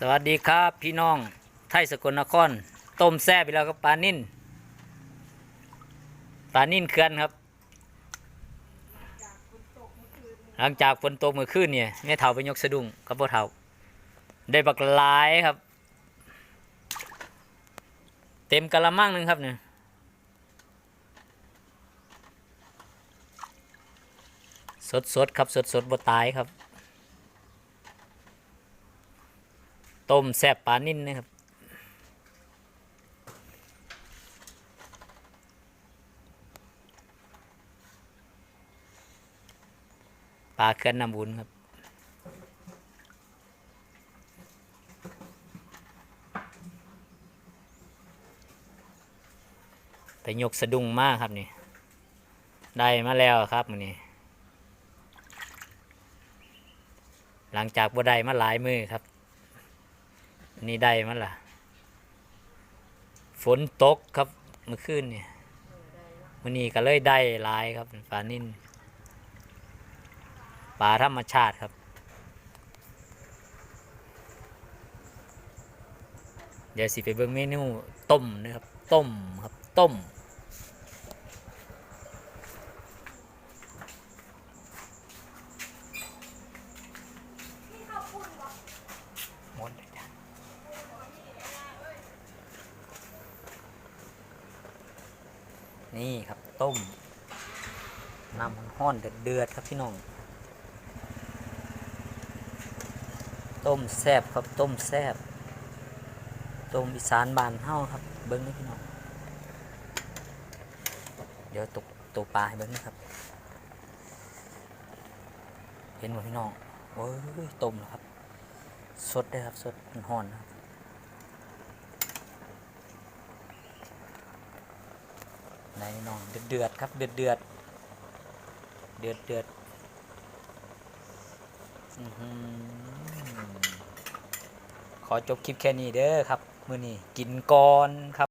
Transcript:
สวัสดีครับพี่น้องไทยสกลนคร ต้มแซ่บไปแล้วครับปลานิ่นปลานิ่นเขื่อนครับ หลังจากฝนตกเมื่อคืนเนี่ยแม่เฒ่าไปยกสะดุ้งกับพ่อเฒ่าได้บักหลายครับ เต็มกะละมังหนึงครับเนี่ยสดสดครับสดสดบ่ตายครับ ต้มแซ่บปลานิ่นนะครับปลาเขื่อนน้ำบุญครับไปยกสะดุ้งมากครับนี่ ได้มาแล้วครับมื้อนี้หลังจากบ่ได้มาหลายมือครับ นี่ได้มั้ยล่ะ ฝนตกครับเมื่อคืนเนี่ยวันนี้ก็เลยได้ลายครับปลานิ่นปลาธรรมชาติครับ เดี๋ยวสิไปเบิ่งเมนูต้มนะครับ ต้มครับ ต้มหมดเลยจ้ะ นี่ครับต้มน้ำห้อนเดือดเดือดๆครับพี่น้อง ต้มแซบครับต้มแซบต้มอีสานบานเฮาครับ เบิ้งนี่พี่น้อง เดี๋ยวตกตัวปลาให้เบิ้งนะครับ เห็นไหมพี่น้องโอ้ยต้มแล้วครับ สดได้ครับ สดมันห่อนครับ ในน้องเดือดเดือดครับเดือดเดือดเดือดเดือดขอจบคลิปแค่นี้เด้อครับ มือนี้กินก่อนครับ